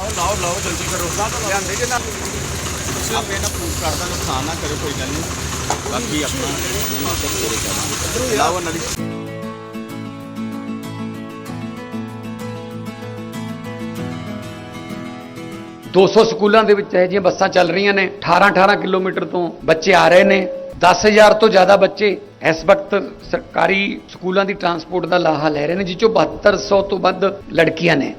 ਲਾਓ ਲਾਓ ਜਲਦੀ ਕਰੋ। ਲਿਆਂਦੇ ਜੇ ਨਾ। ਤੁਸੀਂ ਆਪੇ ਨਾ ਪ੍ਰੂਫ ਕਰਦਾ ਨੁਕਸਾਨ ਨਾ ਕਰਿਓ ਕੋਈ ਗੱਲ ਨਹੀਂ। ਬਾਕੀ ਆਪਣਾ ਮਾਪੇ ਪੂਰੇ ਕਰਾਂਗੇ। ਲਾਓ ਉਹਨਾਂ ਦੀ। 200 ਸਕੂਲਾਂ ਦੇ ਵਿੱਚ ਇਹ ਜਿਹੀਆਂ ਬੱਸਾਂ ਚੱਲ ਰਹੀਆਂ ਨੇ। 18-18 ਕਿਲੋਮੀਟਰ ਤੋਂ ਬੱਚੇ ਆ ਰਹੇ ਨੇ। 10000 ਤੋਂ ਜ਼ਿਆਦਾ ਬੱਚੇ ਇਸ ਵਕਤ ਸਰਕਾਰੀ ਸਕੂਲਾਂ ਦੀ ਟਰਾਂਸਪੋਰਟ ਦਾ ਲਾਹਾ ਲੈ ਰਹੇ ਨੇ ਜਿਸ ਚੋਂ 7200 ਤੋਂ ਵੱਧ ਲੜਕੀਆਂ ਨੇ।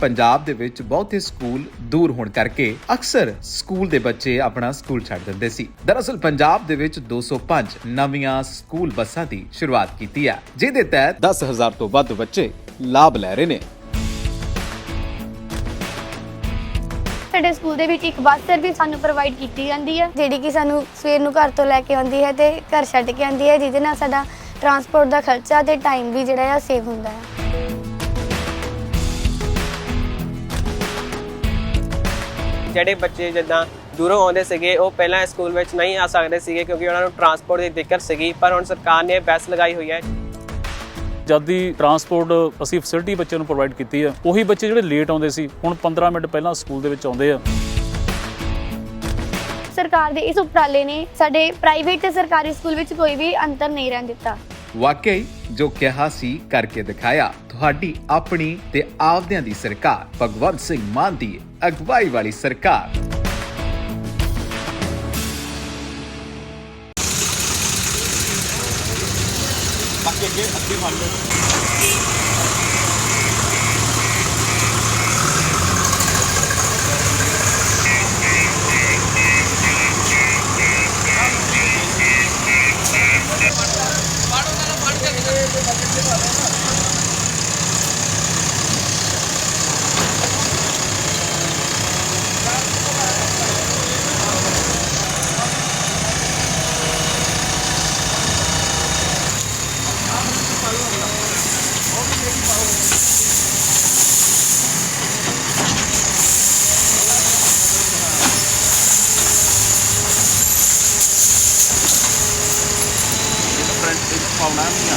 ਪੰਜਾਬ ਦੇ ਵਿੱਚ ਬਹੁਤੇ ਸਕੂਲ ਦੂਰ ਹੋਣ ਕਰਕੇ ਅਕਸਰ ਸਕੂਲ ਦੇ ਬੱਚੇ ਆਪਣਾ ਸਕੂਲ ਛੱਡ ਦਿੰਦੇ ਸੀ। ਦਰਅਸਲ ਪੰਜਾਬ ਦੇ ਵਿੱਚ 205 ਨਵੀਆਂ ਸਕੂਲ ਬੱਸਾਂ ਦੀ ਸ਼ੁਰੂਆਤ ਕੀਤੀ ਹੈ, ਜਿਹਦੇ ਤਹਿਤ 10000 ਤੋਂ ਵੱਧ ਬੱਚੇ ਲਾਭ ਲੈ ਰਹੇ ਨੇ। ਸਾਡੇ ਸਕੂਲ ਦੇ ਵਿੱਚ ਇੱਕ ਬੱਸ ਸਰਵਿਸ ਸਾਨੂੰ ਪ੍ਰੋਵਾਈਡ ਕੀਤੀ ਜਾਂਦੀ ਹੈ, ਜਿਹੜੀ ਕਿ ਸਾਨੂੰ ਸਵੇਰ ਨੂੰ ਘਰ ਤੋਂ ਲੈ ਕੇ ਆਉਂਦੀ ਹੈ ਤੇ ਘਰ ਛੱਡ ਕੇ ਆਉਂਦੀ ਹੈ, ਜਿਹਦੇ ਨਾਲ ਸਾਡਾ ਟਰਾਂਸਪੋਰਟ ਦਾ ਖਰਚਾ ਤੇ ਟਾਈਮ ਵੀ ਜਿਹੜਾ ਆ ਸੇਵ ਹੁੰਦਾ ਹੈ। ਜਿਹੜੇ ਬੱਚੇ ਜਿੱਦਾਂ ਦੂਰੋਂ ਆਉਂਦੇ ਸੀਗੇ ਉਹ ਪਹਿਲਾਂ ਸਕੂਲ ਵਿੱਚ ਨਹੀਂ ਆ ਸਕਦੇ ਸੀਗੇ ਕਿਉਂਕਿ ਉਹਨਾਂ ਨੂੰ ਟਰਾਂਸਪੋਰਟ ਦੀ ਦਿੱਕਤ ਸੀਗੀ ਪਰ ਹੁਣ ਸਰਕਾਰ ਨੇ ਬੱਸ ਲਗਾਈ ਹੋਈ ਹੈ। ਜਦ ਦੀ ਟਰਾਂਸਪੋਰਟ ਅਸੀਂ ਫੈਸਿਲਿਟੀ ਬੱਚਿਆਂ ਨੂੰ ਪ੍ਰੋਵਾਈਡ ਕੀਤੀ ਹੈ ਉਹੀ ਬੱਚੇ ਜਿਹੜੇ ਲੇਟ ਆਉਂਦੇ ਸੀ ਹੁਣ 15 ਮਿੰਟ ਪਹਿਲਾਂ ਸਕੂਲ ਦੇ ਵਿੱਚ ਆਉਂਦੇ ਆ। ਸਰਕਾਰ ਦੇ ਇਸ ਉਪਰਾਲੇ ਨੇ ਸਾਡੇ ਪ੍ਰਾਈਵੇਟ ਤੇ ਸਰਕਾਰੀ ਸਕੂਲ ਵਿੱਚ ਕੋਈ ਵੀ ਅੰਤਰ ਨਹੀਂ ਰਹਿਣ ਦਿੱਤਾ। ਵਾਕਈ ਜੋ ਕਿਹਾ ਸੀ ਕਰਕੇ ਦਿਖਾਇਆ, ਤੁਹਾਡੀ ਆਪਣੀ ਤੇ ਆਪਦਿਆਂ ਦੀ ਸਰਕਾਰ, ਭਗਵੰਤ ਸਿੰਘ ਮਾਨ ਦੀ ਅਗਵਾਈ ਵਾਲੀ ਸਰਕਾਰ। ਅੱਗੇ ਅੱਗੇ ਫੜ ਲਓ ਫਰੰਟ ਤੇ ਪਾਉਣਾ ਨਹੀਂ ਆ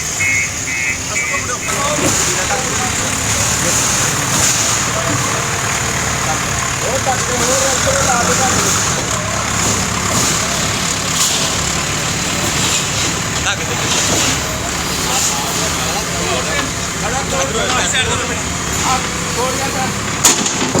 ਉਹ ਤੱਕ ਦੇ ਹੋਰ ਉੱਪਰ ਲਾ ਦੇ ਤਾਂ ਤੱਕ ਦੇ ਖੜਾ ਕਰੋ ਸਾਈਡ ਦੇ ਆ ਕੋਰੀਆ ਦਾ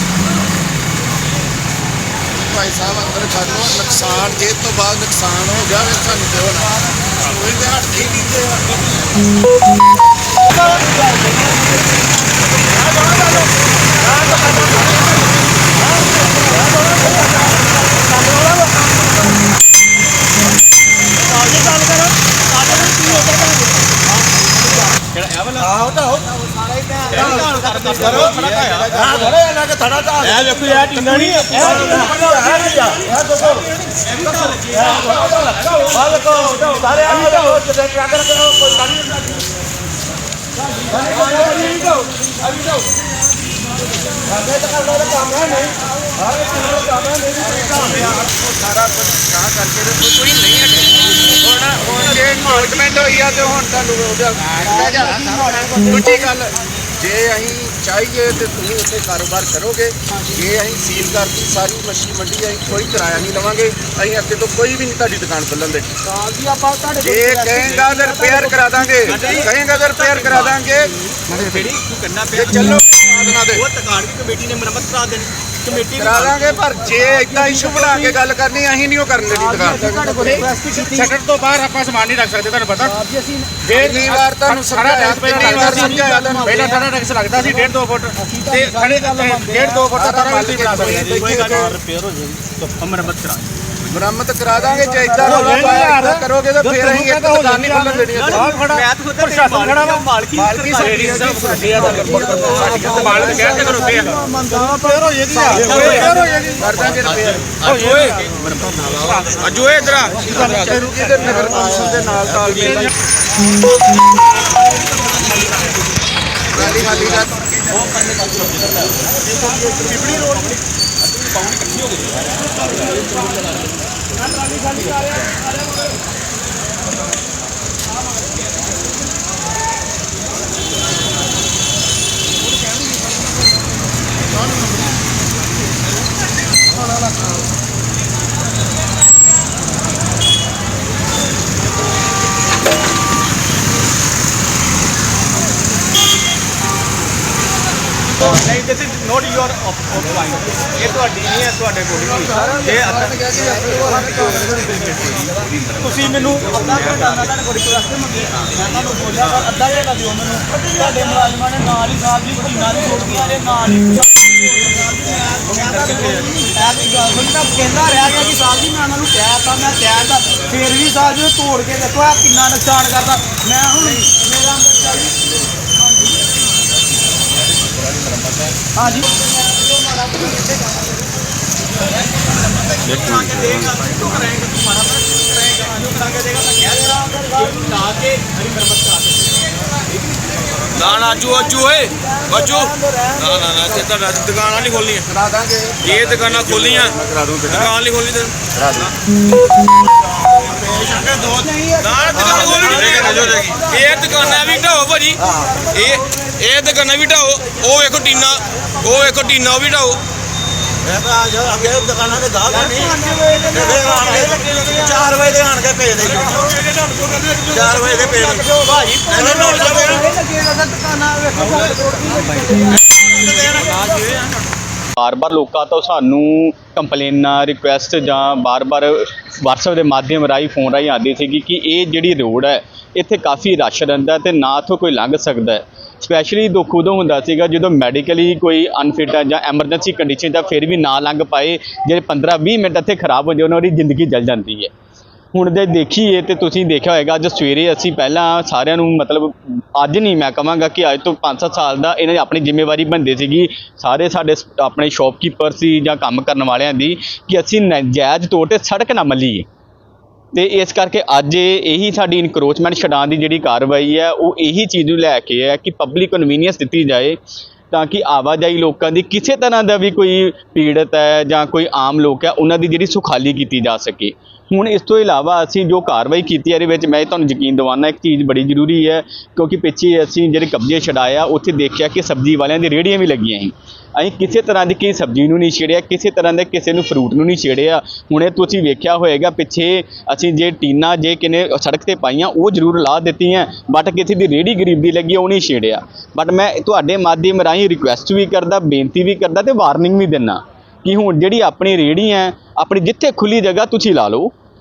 ਭਾਈ ਸਾਹਿਬ, ਅੰਦਰ ਕਰ ਲਓ ਨੁਕਸਾਨ ਜੇ ਤੋਂ ਬਾਅਦ ਨੁਕਸਾਨ ਹੋ ਗਿਆ, ਫਿਰ ਸਾਨੂੰ ਦਿਓ ਨਾ। ਕੋਈ ਤੇ ਹੱਟ ਹੀ ਨਹੀਂ ਤੇ ਹੁਣ ਹੁਣ ਜੇ ਅਨਾਉਂਸਮੈਂਟ ਹੋਈ ਆ ਤੇ ਹੁਣ ਤੁਹਾਨੂੰ ਉਹਦਾ ਸਾਰਾ ਦੂਜੀ ਗੱਲ ਜੇ ਅਸੀਂ ਚਾਹੀਏ ਤੇ ਤੁਸੀਂ ਉੱਥੇ ਕਾਰੋਬਾਰ ਕਰੋਗੇ। ਜੇ ਅਸੀਂ ਸੀਲ ਕਰਤੀ ਸਾਰੀ ਮੱਛੀ ਮੰਡੀ ਅਸੀਂ ਕੋਈ ਕਿਰਾਇਆ ਨਹੀਂ ਲਵਾਂਗੇ। ਅਸੀਂ ਅੱਗੇ ਤੋਂ ਕੋਈ ਵੀ ਨਹੀਂ ਤੁਹਾਡੀ ਦੁਕਾਨ ਖੋਲਣ ਦੇ। ਜੇ ਕਹੇਗਾ ਤੇ ਰਿਪੇਅਰ ਕਰਾ ਦਾਂਗੇ। ਕਹੇਗਾ ਤੇ ਰਿਪੇਅਰ ਕਰਾ ਦਾਂਗੇ। ਜਿਹੜੀ ਤੂੰ ਕਰਨਾ ਜੇ ਚੱਲੋ ਸਾਧਨਾ ਦੇ। ਉਹ ਦੁਕਾਨ ਵੀ ਕਮੇਟੀ ਨੇ ਮੁਰੰਮਤ ਕਰਾ ਦੇਣੀ। ਕਮੇਟੀ ਕਰਾ ਦਾਂਗੇ ਪਰ ਜੇ ਇਦਾਂ ਇਸ਼ੂ ਬਣਾ ਕੇ ਗੱਲ ਕਰਨੀ ਅਸੀਂ ਨਹੀਂ ਉਹ ਕਰਨ ਦੇਣੀ ਦੁਕਾਨ। ਸ਼ਟਰ ਤੋਂ ਬਾਹਰ ਆਪਾਂ ਸਮਾਨ ਨਹੀਂ ਰੱਖ ਸਕਦੇ ਤੁਹਾਨੂੰ ਪਤਾ। ਕਿੰਨੀ ਵਾਰ ਤੁਹਾਨੂੰ ਸਮਝਾਇਆ ਕਿੰਨੀ ਵਾਰ ਸਮਝਾਇਆ ਤੁਹਾਨੂੰ? ਪਹਿਲਾਂ ਸਾਡਾ ਟੈਕਸ ਲੱਗਦਾ ਸੀ 1.5 2 ਫੁੱਟ। ਤੇ ਖੜੇ 1.5 2 ਫੁੱਟ ਤਾਰਾ ਵੀ ਬਣਾ ਸਕਦੇ ਕੋਈ ਗੱਲ ਨਹੀਂ ਰਿਪੇਅਰ ਹੋ ਜਾਏਗੀ। ਤਾਂ ਮੁਰੰਮਤ ਕਰਾ ਮੁਰੰਮਤ ਕਰਾ ਦਾਂਗੇ ਜੇ ਇਦਾਂ ਰੌਲਾ ਪਾਇਆ ਕਰੋਗੇ ਤਾਂ ਫਿਰ ਅਸੀਂ ਇੱਕ ਦੁਕਾਨ ਨਹੀਂ ਖੋਲਣ ਦੇਣੀ ਇੱਥੇ। ਮੈਂ ਤਾਂ ਖੁਦ ਪ੍ਰਸ਼ਾਸਨ ਖੜਾ ਵਾ। ਮਾਲਕੀ ਮਾਲਕੀ ਸਾਡੀ ਹੈ ਸਾਡੀ ਹੈ ਤਾਂ ਮਾਲਕ ਕਹਿ ਕੇ ਕਰੋ ਪਿਆ ਕਰ ਦਾਂਗੇ ਰਿਪੇਅਰ ਅਜੋ ਇਧਰ ਆ। ਰੁਕੀ ਤੇ ਨਗਰ ਕੌਂਸਲ ਦੇ ਨਾਲ ਤਾਲਮੇਲ ਨਾਲ ਖਾਲੀ ਖਾਲੀ ਦਾ ਨਹੀਂ this is not your point ਇਹ ਤੁਹਾਡੀ ਨਹੀਂ ਹੈ ਤੁਹਾਡੇ ਕੋਲ ਨਹੀਂ ਇਹ ਤੁਸੀਂ ਮੈਨੂੰ ਅੱਧਾ ਘੰਟਾ ਨਾ ਤੁਹਾਡੇ ਕੋਲ ਰਿਕੁਐਸਟ ਮੰਗੀ। ਮੈਂ ਤੁਹਾਨੂੰ ਬੋਲਿਆ ਪਰ ਅੱਧਾ ਘੰਟਾ ਦਿਓ ਮੈਨੂੰ। ਤੁਹਾਡੇ ਮੁਲਾਜ਼ਮਾਂ ਨੇ ਨਾਲ ਹੀ ਸਾਹਿਬ ਜੀ ਮਸ਼ੀਨਾਂ ਦੀ ਛੋੜਦੀਆਂ ਨੇ ਨਾਲ ਹੀ ਕਹਿੰਦਾ ਰਿਹਾ ਗਿਆ ਕਿ ਸਾਹਿਬ ਜੀ ਮੈਂ ਉਹਨਾਂ ਨੂੰ ਕਹਿ ਤਾ ਮੈਂ ਕਹਿ ਤਾ ਫਿਰ ਵੀ ਸਾਹਿਬ ਜੀ ਤੋੜ ਕੇ ਦੇਖੋ ਆ ਕਿੰਨਾ ਨੁਕਸਾਨ ਕਰਦਾ। ਮੈਂ ਹੁਣ ਮੇਰਾ ਅੰਦਰ ਚੱਲ ਹਾਂਜੀ। ਨਾ ਨਾ ਅਜੂ ਅਜੂ ਓਏ ਅਜੂ ਨਾ ਨਾ ਨਾ ਤੇ ਤੁਹਾਡਾ ਦੁਕਾਨਾਂ ਨਹੀਂ ਖੋਲੀਆਂ ਕਰਾ ਦਾਂਗੇ ਇਹ ਦੁਕਾਨਾਂ ਖੋਲੀਆਂ ਕਰਾ ਦੂੰ ਦੁਕਾਨ ਨਹੀਂ ਖੋਲੀ ਤੇ ਕਰਾ ਦੂੰ ਨਾ ਦੁਕਾਨ ਖੋਲੀ ਨਹੀਂ ਇਹ ਦੁਕਾਨਾਂ ਵੀ ਢਾਓ ਭਾਜੀ ਇਹ ਇਹ ਦੁਕਾਨਾਂ ਵੀ ਢਾਓ ਉਹ ਵੇਖੋ ਟੀਨਾ ਉਹ ਵੇਖੋ ਟੀਨਾ ਉਹ ਵੀ ਢਾਓ ਅੱਗੇ ਦੁਕਾਨਾਂ ਦੇ ਗਾਹਕ ਨਹੀਂ 4 ਵਜੇ ਦੇ ਆਣ ਕੇ ਭੇਜ ਦੇ 4 ਵਜੇ ਦੇ ਭੇਜ ਦੇ ਭਾਜੀ ਇਹਨਾਂ ਨੂੰ ਬਾਰ-ਬਾਰ ਲੋਕਾਂ ਤੋਂ ਸਾਨੂੰ ਕੰਪਲੇਨਾਂ ਰਿਕੁਐਸਟ ਜਾਂ ਬਾਰ-ਬਾਰ WhatsApp ਦੇ ਮਾਧਿਅਮ ਰਾਹੀਂ ਫੋਨ ਰਾਹੀਂ ਆਉਂਦੀ ਸੀਗੀ ਕਿ ਇਹ ਜਿਹੜੀ ਰੋਡ ਹੈ, ਇੱਥੇ ਕਾਫੀ ਰਸ਼ ਰਹਿੰਦਾ ਤੇ ਨਾ ਇੱਥੋਂ ਕੋਈ ਲੰਘ ਸਕਦਾ ਹੈ। ਸਪੈਸ਼ਲੀ ਦੁੱਖ ਉਦੋਂ ਹੁੰਦਾ ਸੀਗਾ, ਜਦੋਂ ਮੈਡੀਕਲੀ ਕੋਈ ਅਨਫਿਟ ਹੈ ਜਾਂ ਐਮਰਜੈਂਸੀ ਕੰਡੀਸ਼ਨ ਤਾਂ ਫਿਰ ਵੀ ਨਾ ਲੰਘ ਪਾਏ ਜਿਹੜੇ 15-20 ਮਿੰਟ ਇੱਥੇ ਖਰਾਬ ਹੋ ਜਾਏ, ਉਹਨਾਂ ਦੀ ਜ਼ਿੰਦਗੀ ਜਲ ਜਾਂਦੀ ਹੈ। ਹੁਣ ਦੇ ਦੇਖੀਏ ਤੇ ਤੁਸੀਂ ਦੇਖਿਆ ਹੋਏਗਾ, ਅੱਜ ਸਵੇਰੇ ਅਸੀਂ ਪਹਿਲਾਂ ਸਾਰਿਆਂ ਨੂੰ ਮਤਲਬ ਅੱਜ ਨਹੀਂ ਮੈਂ ਕਹਾਂਗਾ ਕਿ ਅੱਜ ਤੋਂ 5-7 ਸਾਲ ਦਾ ਇਹਨਾਂ ਦੀ ਆਪਣੀ ਜ਼ਿੰਮੇਵਾਰੀ ਬਣਦੀ ਸੀਗੀ, ਸਾਰੇ ਸਾਡੇ ਸ- ਆਪਣੇ ਸ਼ਾਪਕੀਪਰ ਸੀ ਜਾਂ ਕੰਮ ਕਰਨ ਵਾਲਿਆਂ ਦੀ, ਕਿ ਅਸੀਂ ਨਜਾਇਜ਼ ਤੌਰ ਤੇ ਸੜਕ ਨਾ ਮੱਲੀਏ। ਤੇ ਇਸ ਕਰਕੇ ਅੱਜ ਇਹੀ ਸਾਡੀ ਇਨਕਰੋਚਮੈਂਟ ਛਡਾਉਣ ਦੀ ਜਿਹੜੀ ਕਾਰਵਾਈ ਹੈ, ਉਹ ਇਹੀ ਚੀਜ਼ ਨੂੰ ਲੈ ਕੇ ਹੈ ਕਿ ਪਬਲਿਕ ਕਨਵੀਨੀਅੰਸ ਦਿੱਤੀ ਜਾਏ ਤਾਂ ਕਿ ਆਵਾਜਾਈ ਲੋਕਾਂ ਦੀ ਕਿਸੇ ਤਰ੍ਹਾਂ ਦਾ ਵੀ ਕੋਈ ਪੀੜਤ ਹੈ ਜਾਂ ਕੋਈ ਆਮ ਲੋਕ ਹੈ, ਉਹਨਾਂ ਦੀ ਜਿਹੜੀ ਸੁਖਾਲੀ ਕੀਤੀ ਜਾ ਸਕੇ। ਹੁਣ ਇਸ ਤੋਂ ਇਲਾਵਾ ਅਸੀਂ ਜੋ ਕਾਰਵਾਈ ਕੀਤੀ ਹੈ, ਇਹਦੇ ਵਿੱਚ ਮੈਂ ਤੁਹਾਨੂੰ ਯਕੀਨ ਦਿਵਾਉਣਾ ਇੱਕ ਚੀਜ਼ ਬੜੀ ਜ਼ਰੂਰੀ ਹੈ ਕਿਉਂਕਿ ਪਿੱਛੇ ਅਸੀਂ ਜਿਹੜੇ ਕਬਜ਼ੇ ਛਡਾਇਆ ਉੱਥੇ ਦੇਖਿਆ ਕਿ ਸਬਜ਼ੀ ਵਾਲਿਆਂ ਦੀ ਰੇਹੜੀਆਂ ਵੀ ਲੱਗੀਆਂ ਸੀ। ਅਸੀਂ ਕਿਸੇ ਤਰ੍ਹਾਂ ਦੀ ਕਿਸੇ ਸਬਜ਼ੀ ਨੂੰ ਨਹੀਂ ਛੇੜਿਆ, ਕਿਸੇ ਤਰ੍ਹਾਂ ਦੇ ਕਿਸੇ ਨੂੰ ਫਰੂਟ ਨੂੰ ਨਹੀਂ ਛੇੜਿਆ। ਹੁਣੇ ਤੁਸੀਂ ਵੇਖਿਆ ਹੋਏਗਾ, ਪਿੱਛੇ ਅਸੀਂ ਜੇ ਟੀਨਾ, ਜੇ ਕਿਨੇ ਸੜਕ ਤੇ ਪਾਈਆਂ, ਉਹ ਜ਼ਰੂਰ ਲਾ ਦਿੱਤੀਆਂ ਬਟ ਕਿਸੇ ਦੀ ਰੇਹੜੀ ਗਰੀਬ ਦੀ ਲੱਗੀ, ਉਹ ਨਹੀਂ ਛੇੜਿਆ। ਬਟ ਮੈਂ ਤੁਹਾਡੇ ਮਾਧਿਅਮ ਰਾਹੀਂ ਰਿਕੁਐਸਟ ਵੀ ਕਰਦਾ, ਬੇਨਤੀ ਵੀ ਕਰਦਾ ਤੇ ਵਾਰਨਿੰਗ ਵੀ ਦਿੰਦਾ ਕਿ ਹੁਣ ਜਿਹੜੀ ਆਪਣੀ ਰੇਹੜੀ ਹੈ, ਆਪਣੀ ਜਿੱਥੇ ਖੁੱਲੀ ਜਗ੍ਹਾ ਤੁਸੀਂ ਲਾ ਲਓ।